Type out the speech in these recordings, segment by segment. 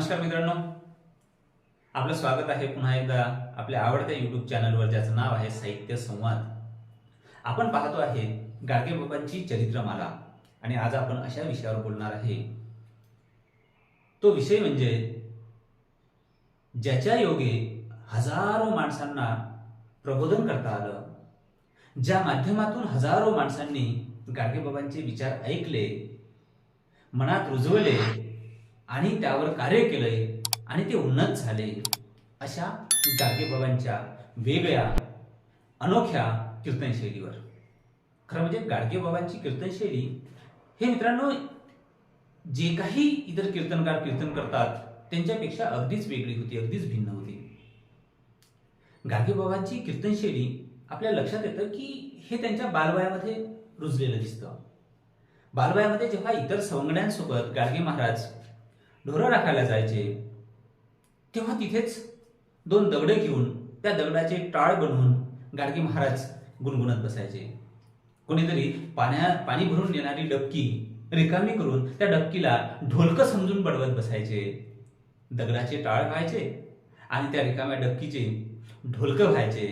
नमस्कार मित्रांनो. आपलं स्वागत आहे पुन्हा एकदा आपल्या आवडत्या युट्यूब चॅनलवर ज्याचं नाव आहे साहित्य संवाद. आपण पाहतो आहे गाडगे बाबांची चरित्रमाला. आणि आज आपण अशा विषयावर बोलणार आहे. तो विषय म्हणजे ज्याच्या योगे हजारो माणसांना प्रबोधन करता आलं ज्या माध्यमातून हजारो माणसांनी गाडगे बाबांचे विचार ऐकले मनात रुजवले आणि त्यावर कार्य केलंय आणि ते उन्नत झाले. अशा गाडगेबाबांच्या वेगळ्या अनोख्या कीर्तनशैलीवर. खरं म्हणजे गाडगे बाबांची कीर्तनशैली हे मित्रांनो जे काही इतर कीर्तनकार कीर्तन करतात त्यांच्यापेक्षा अगदीच वेगळी होती अगदीच भिन्न होती. गाडगे बाबांची कीर्तनशैली आपल्या लक्षात येतं की हे त्यांच्या बालवयामध्ये रुजलेलं दिसतं. बालवयामध्ये जेव्हा इतर सवंगड्यांसोबत गाडगे महाराज ढोरं राखायला जायचे. तेव्हा तिथेच दोन दगडे घेऊन त्या दगडाचे टाळ बनवून गाडगे महाराज गुणगुणत बसायचे. कोणीतरी पाण्या पाणी भरून नेणारी डबकी रिकामी करून त्या डबकीला ढोलकं समजून बडवत बसायचे. दगडाचे टाळ व्हायचे आणि त्या रिकाम्या डबकीचे ढोलकं व्हायचे.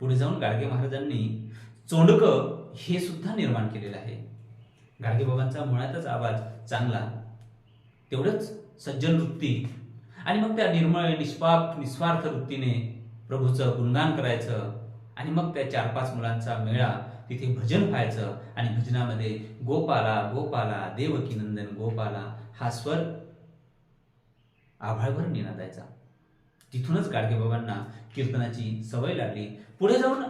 पुढे जाऊन गाडगे महाराजांनी चोंडकं हे सुद्धा निर्माण केलेलं आहे. गाडगेबाबांचा मुळातच आवाज चांगला तेवढंच सज्जन वृत्ती. आणि मग त्या निर्मळ निष्पाप निस्वार्थ वृत्तीने प्रभूचं गुणगान करायचं आणि मग त्या चार पाच मुलांचा मेळा तिथे भजन व्हायचं आणि भजनामध्ये गोपाला गोपाला देवकीनंदन गोपाला हा स्वर आभाळभर निनादायचा. तिथूनच गाडगेबाबांना कीर्तनाची सवय लागली. पुढे जाऊन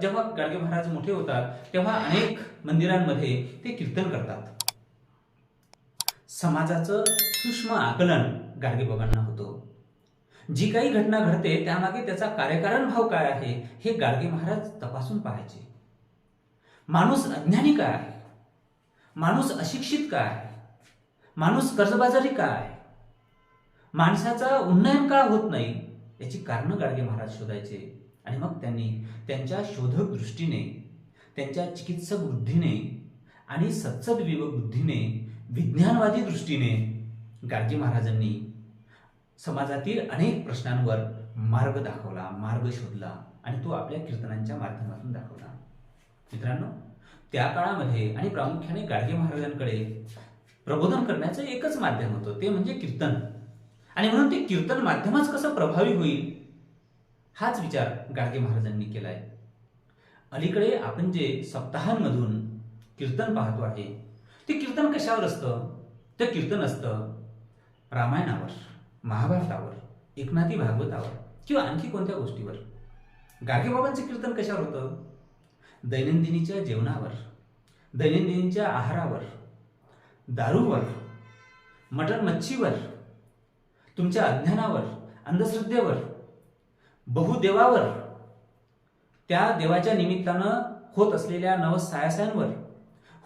जेव्हा गाडगे महाराज मोठे होतात तेव्हा अनेक मंदिरांमध्ये ते कीर्तन करतात. समाजाचं सूक्ष्म आकलन गाडगे बाबांना होतं. जी काही घटना घडते त्यामागे त्याचा कार्यकारण भाव काय आहे हे गाडगे महाराज तपासून पाहायचे. माणूस अज्ञानी काय आहे? माणूस अशिक्षित काय आहे? माणूस कर्जबाजारी काय आहे? माणसाचा उन्नयन का होत नाही याची कारणं गाडगे महाराज शोधायचे. आणि मग त्यांनी त्यांच्या शोधक दृष्टीने त्यांच्या चिकित्सक बुद्धीने आणि सत्सद बुद्धीने विज्ञानवादी दृष्टीने गाडगे महाराजांनी समाजातील अनेक प्रश्नांवर मार्ग दाखवला मार्ग शोधला आणि तो आपल्या कीर्तनांच्या माध्यमातून दाखवला. मित्रांनो त्या काळामध्ये आणि प्रामुख्याने गाडगे महाराजांकडे प्रबोधन करण्याचं एकच माध्यम होतं ते म्हणजे कीर्तन. आणि म्हणून ते कीर्तन माध्यमच कसं प्रभावी होईल हाच विचार गाडगे महाराजांनी केलाय. अलीकडे आपण जे सप्ताहांमधून कीर्तन पाहतो आहे ते कीर्तन कशावर असतं? ते कीर्तन असतं रामायणावर महाभारतावर एकनाथी भागवतावर किंवा आणखी कोणत्या गोष्टीवर? गाडगेबाबांचं कीर्तन कशावर होतं? दैनंदिनीच्या जेवणावर दैनंदिनीच्या आहारावर दारूवर मटण मच्छीवर तुमच्या अज्ञानावर अंधश्रद्धेवर बहुदेवावर त्या देवाच्या निमित्तानं होत असलेल्या नवसायासांवर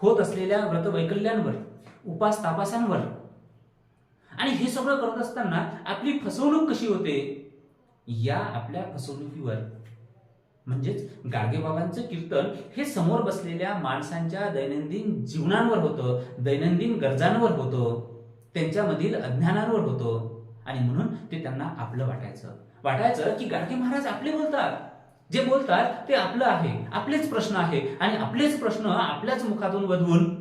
होत असलेल्या व्रतवैकल्यांवर उपास तापासांवर आणि हे सगळं करत असताना आपली फसवणूक कशी होते? या आपल्या फसवणुकीवर. म्हणजेच गाडगेबाबांचं कीर्तन हे समोर बसलेल्या माणसांच्या दैनंदिन जीवनांवर होतं दैनंदिन गरजांवर होतं त्यांच्यामधील अज्ञानांवर होतं. आणि म्हणून ते त्यांना आपलं वाटायचं. वाटायचं की गाडगे महाराज आपले बोलतात. जे बोलतात ते आपलं आहे आपलेच प्रश्न आहे आणि आपलेच प्रश्न आपल्याच मुखातून वधवून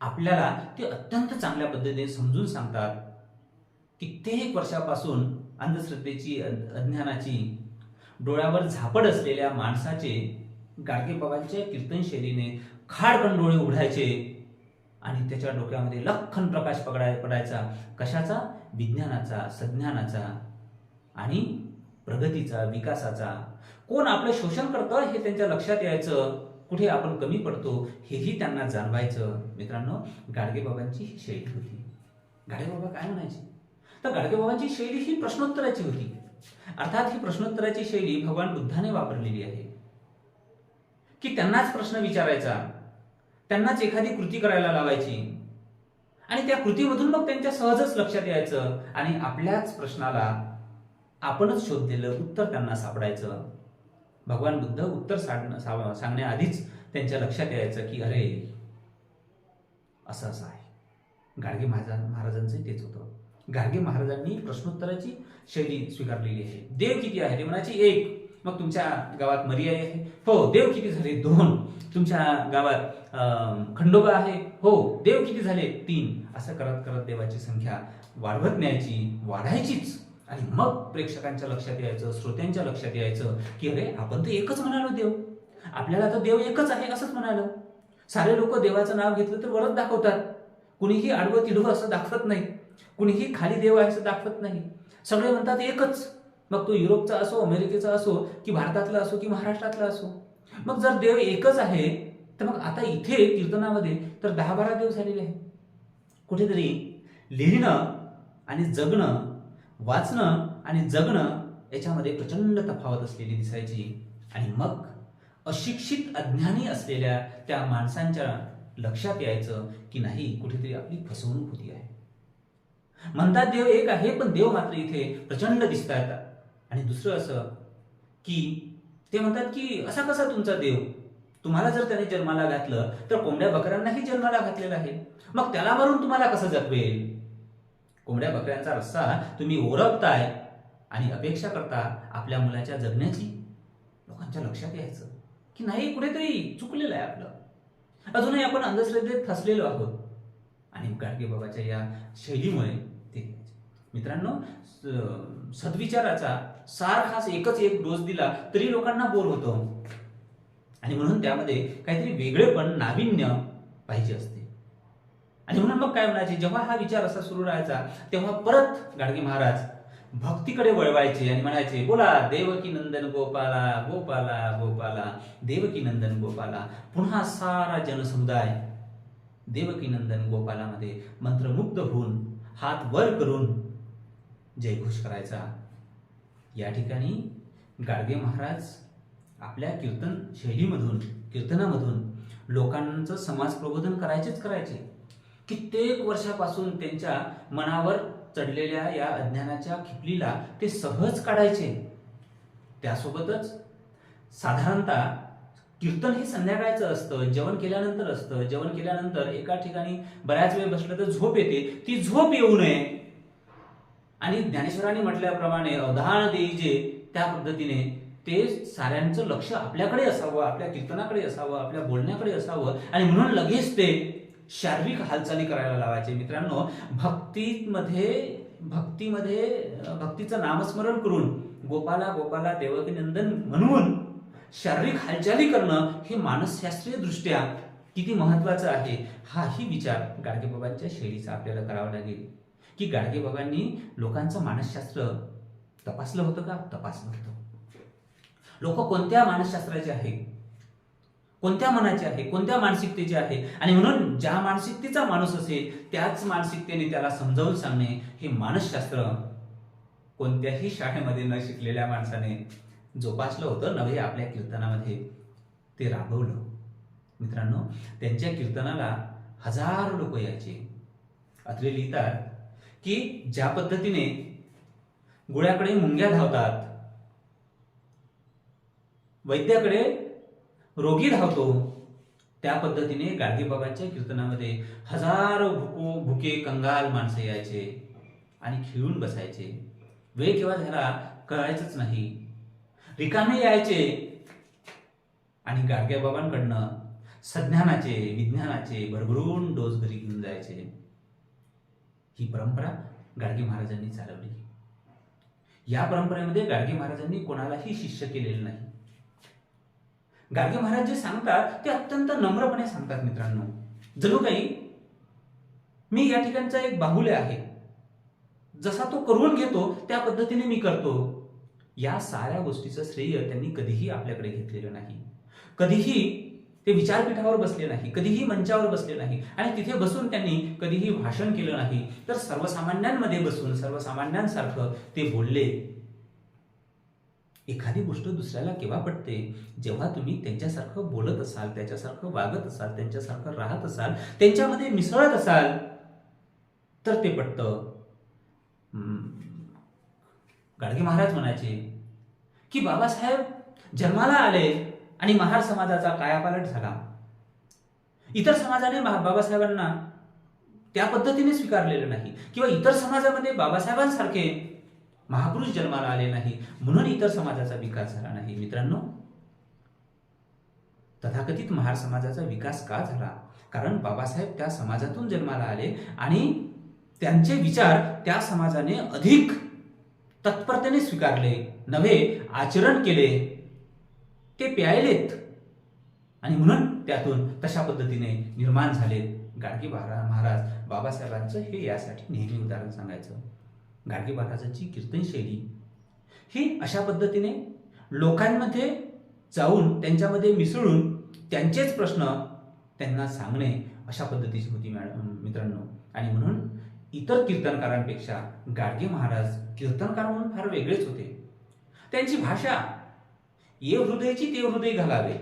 आपल्याला ते अत्यंत चांगल्या पद्धतीने समजून सांगतात. कित्येक वर्षापासून अंधश्रद्धेची अज्ञानाची डोळ्यावर झापड असलेल्या माणसाचे गाडगेबाबांच्या कीर्तन शैलीने खाडकन डोळे उघडायचे आणि त्याच्या डोक्यामध्ये लखन प्रकाश पकडाय पडायचा कशाचा? विज्ञानाचा सज्ञानाचा आणि प्रगतीचा विकासाचा. कोण आपलं शोषण करतं हे त्यांच्या लक्षात यायचं. कुठे आपण कमी पडतो हेही त्यांना जाणवायचं. मित्रांनो गाडगेबाबांची ही शैली होती. गाडगेबाबा काय म्हणायचे? तर गाडगेबाबांची शैली ही प्रश्नोत्तराची होती. अर्थात ही प्रश्नोत्तराची शैली भगवान बुद्धाने वापरलेली आहे. की त्यांनाच प्रश्न विचारायचा. त्यांनाच एखादी कृती करायला लावायची. आणि त्या कृतीमधून मग त्यांच्या सहजच लक्षात यायचं. आणि आपल्याच प्रश्नाला आपणच शोधलेलं उत्तर त्यांना सापडायचं. भगवान बुद्ध उत्तर साडणं सांगण्याआधीच त्यांच्या लक्षात यायचं की अरे असं असं आहे. गाडगे महाराज महाराजांचं तेच होतं. गाडगे महाराजांनी प्रश्नोत्तराची शैली स्वीकारलेली आहे. देव किती आहे? ते एक. मग तुमच्या गावात मर्याय आहे? हो देव किती झाले? दोन. तुमच्या गावात खंडोबा आहे? हो देव किती झाले? तीन. असं करत करत देवाची संख्या वाढवत न्यायची वाढायचीच. आणि मग प्रेक्षकांच्या लक्षात यायचं श्रोत्यांच्या लक्षात यायचं की अरे आपण तर एकच म्हणालो देव. आपल्याला तर देव एकच आहे असंच म्हणालं. सारे लोक देवाचं नाव घेतलं तर वरच दाखवतात. कुणीही आडवं तिडवं असं दाखवत नाही. कुणीही खाली देव आहे असं दाखवत नाही. सगळे म्हणतात एकच. मग तो युरोपचा असो अमेरिकेचा असो की भारतातला असो की महाराष्ट्रातला असो. मग जर देव एकच आहे तर मग आता इथे कीर्तनामध्ये तर दहा बारा देव झालेले आहेत. कुठेतरी लिहिणं आणि जगणं वाचणं आणि जगणं याच्यामध्ये प्रचंड तफावत असलेली दिसायची. आणि मग अशिक्षित अज्ञानी असलेल्या त्या माणसांच्या लक्षात यायचं की नाही कुठेतरी आपली फसवणूक होती आहे. म्हणतात देव एक आहे पण देव मात्र इथे प्रचंड दिसता येतात आणि दुसरं असं की ते म्हणतात की असा कसा तुमचा देव? तुम्हाला जर त्याने जन्माला घातलं तर कोंबड्या बकऱ्यांनाही जन्माला घातलेला आहे. मग त्याला मारून तुम्हाला कसं जगवेल? कोंबड्या बकऱ्यांचा रस्सा तुम्ही ओरपताय आणि अपेक्षा करता आपल्या मुलाच्या जगण्याची? लोकांच्या लक्षात यायचं की नाही कुठेतरी चुकलेलं आहे आपलं. अजूनही आपण अंधश्रद्धेत फसलेलो आहोत. आणि गाडगे बाबाच्या या शैलीमुळे ते मित्रांनो स- सद्विचाराचा सार खास एकच एक डोस दिला तरी लोकांना बोर होतो. आणि म्हणून त्यामध्ये काहीतरी वेगळेपण नाविन्य पाहिजे असतं. आणि म्हणून मग काय म्हणायचे जेव्हा हा विचार असा सुरू राहायचा तेव्हा परत गाडगे महाराज भक्तीकडे वळवायचे आणि म्हणायचे बोला देवकी नंदन गोपाला गोपाला गोपाला देवकी नंदन गोपाला पुन्हा सारा जनसमुदाय देवकी नंदन गोपालामध्ये मंत्रमुग्ध होऊन हात वर करून जयघोष करायचा. या ठिकाणी गाडगे महाराज आपल्या कीर्तन शैलीमधून कीर्तनामधून लोकांचं समाज प्रबोधन करायचेच करायचे. कित्येक वर्षापासून त्यांच्या मनावर चढलेल्या या अज्ञानाच्या खिपलीला ते सहज काढायचे. त्यासोबतच साधारणतः कीर्तन हे संध्याकाळचं असतं जेवण केल्यानंतर असतं. जेवण केल्यानंतर एका ठिकाणी बऱ्याच वेळ बसलं तर झोप येते. ती झोप येऊ नये. आणि ज्ञानेश्वरांनी म्हटल्याप्रमाणे अवधान देईजे. त्या पद्धतीने ते साऱ्यांचं लक्ष आपल्याकडे असावं आपल्या कीर्तनाकडे असावं आपल्या बोलण्याकडे असावं आणि म्हणून लगेच ते शारीरिक हालचाली करायला लावायचे. मित्रांनो भक्तीमध्ये भक्तीमध्ये भक्तीचं नामस्मरण करून गोपाला गोपाला देवकीनंदन म्हणून शारीरिक हालचाली करणं हे मानसशास्त्रीय दृष्ट्या किती महत्वाचं आहे हाही विचार गाडगेबाबांच्या शैलीचा आपल्याला करावा लागेल. की गाडगेबाबांनी लोकांचं मानसशास्त्र तपासलं होतं का? तपासलं होतं. लोक कोणत्या मानसशास्त्राचे आहेत? कोणत्या मनाचे आहे कोणत्या मानसिकतेचे आहे? आणि म्हणून ज्या मानसिकतेचा माणूस असेल त्याच मानसिकतेने त्याला समजावून सांगणे हे मानसशास्त्र कोणत्याही शाळेमध्ये न शिकलेल्या माणसाने जोपासलं होतं. नव्हे आपल्या कीर्तनामध्ये ते राबवलं. मित्रांनो त्यांच्या कीर्तनाला हजारो लोक यायचे. अत्रे लिहितात की ज्या पद्धतीने गुळ्याकडे मुंग्या धावतात वैद्याकडे रोगी धावतो. त्या पद्धतीने गाडगेबाबांच्या कीर्तनामध्ये हजारो भुको भुके कंगाल माणसं यायचे आणि खिळून बसायचे. वेळ केव्हा झाला कळायचंच नाही. रिकामे यायचे आणि गाडगेबाबांकडनं संज्ञानाचे विज्ञानाचे भरभरून डोस घरी घेऊन जायचे. ही परंपरा गाडगे महाराजांनी चालवली. या परंपरेमध्ये गाडगे महाराजांनी कोणालाही शिष्य केलेलं नाही. गाडगे महाराज जे सांगतात ते अत्यंत नम्रपणे सांगतात मित्रांनो. जणू काही मी या ठिकाणचा एक बाहुले आहे. जसा तो करून घेतो त्या पद्धतीने मी करतो. या साऱ्या गोष्टीचं श्रेय त्यांनी कधीही आपल्याकडे घेतलेलं नाही. कधीही ते विचारपीठावर बसले नाही कधीही मंचावर बसले नाही आणि तिथे बसून त्यांनी कधीही भाषण केलं नाही. तर सर्वसामान्यांमध्ये बसून सर्वसामान्यांसारखं ते बोलले. एखादी गोष्ट दुसऱ्याला केव्हा पटते? जेव्हा तुम्ही त्यांच्यासारखं बोलत असाल त्याच्यासारखं वागत असाल त्यांच्यासारखं राहत असाल त्यांच्यामध्ये मिसळत असाल तर ते पटतं. गाडगे महाराज म्हणायचे की बाबासाहेब जन्माला आले आणि महार समाजाचा कायापालट झाला. इतर समाजाने बाबासाहेबांना त्या पद्धतीने स्वीकारलेलं नाही. किंवा इतर समाजामध्ये बाबासाहेबांसारखे महापुरुष जन्माला आले नाही म्हणून इतर समाजाचा विकास झाला नाही. मित्रांनो तथाकथित महार समाजाचा विकास का झाला? कारण बाबासाहेब त्या समाजातून जन्माला आले आणि त्यांचे विचार त्या समाजाने अधिक तत्परतेने स्वीकारले नव्हे आचरण केले ते प्यायलेत. आणि म्हणून त्यातून तशा पद्धतीने निर्माण झाले. गाडगे महाराज बाबासाहेबांचं हे यासाठी नेहमी उदाहरण सांगायचं. गाडगे महाराजांची कीर्तन शैली ही अशा पद्धतीने लोकांमध्ये जाऊन त्यांच्यामध्ये मिसळून त्यांचेच प्रश्न त्यांना सांगणे अशा पद्धतीची होती मॅडम मित्रांनो. आणि म्हणून इतर कीर्तनकारांपेक्षा गाडगे महाराज कीर्तनकार म्हणून फार वेगळेच होते. त्यांची भाषा ये हृदयची ते हृदय घालावे.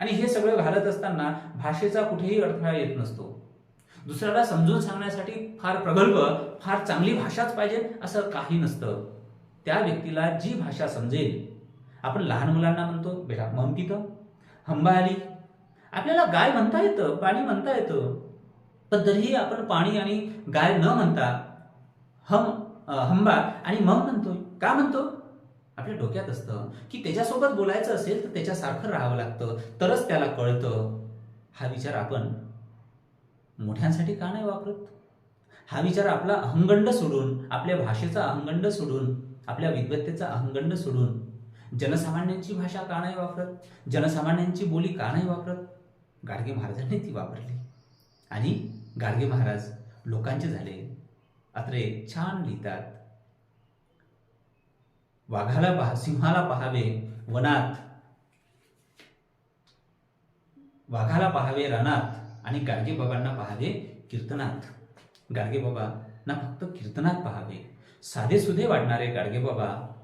आणि हे सगळं घालत असताना भाषेचा कुठेही अडथळा येत नसतो. दुसऱ्याला समजून सांगण्यासाठी फार प्रगल्भ फार चांगली भाषाच पाहिजे असं काही नसतं. त्या व्यक्तीला जी भाषा समजेल. आपण लहान मुलांना म्हणतो बेटा मम पितं हंबा आली. आपल्याला गाय म्हणता येतं पाणी म्हणता येतं. पण तरीही आपण पाणी आणि गाय न म्हणता हम हंबा आणि मम म्हणतोय. का म्हणतो? आपल्या डोक्यात असतं की त्याच्यासोबत बोलायचं असेल तर त्याच्यासारखं राहावं लागतं. तरच त्याला कळतं. हा विचार आपण मोठ्यांसाठी का नाही वापरत? हा विचार आपला अहंगंड सोडून आपल्या भाषेचा अहंगंड सोडून आपल्या विद्वत्तेचा अहंगंड सोडून जनसामान्यांची भाषा का नाही वापरत? जनसामान्यांची बोली का नाही वापरत? गाडगे महाराजांनी ती वापरली. आणि गाडगे महाराज लोकांचे झाले. अत्रे छान लिहितात. वाघाला पहा सिंहाला पहावे वनात. वाघाला पहावे रानात. आणि गाडगे बाबांना पहावे कीर्तनात. गाडगे बाबांना फक्त कीर्तनात पहावे. साधे सुधे वाढणारे गाडगे बाबा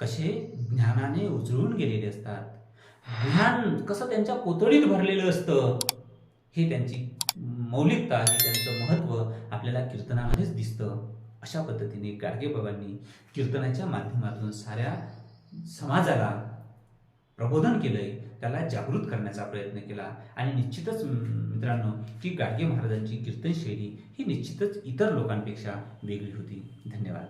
कसे ज्ञानाने उजळून गेलेले असतात. ज्ञान कसं त्यांच्या पोतळीत भरलेलं असतं हे त्यांची मौलिकता हे त्यांचं महत्त्व आपल्याला कीर्तनामध्येच दिसतं. अशा पद्धतीने गाडगे बाबांनी कीर्तनाच्या माध्यमातून साऱ्या समाजाला प्रबोधन केलंय. त्याला जागृत करण्याचा प्रयत्न केला. आणि निश्चितच मित्रांनो की गाडगे महाराजांची कीर्तन शैली ही निश्चितच इतर लोकांपेक्षा वेगळी होती. धन्यवाद.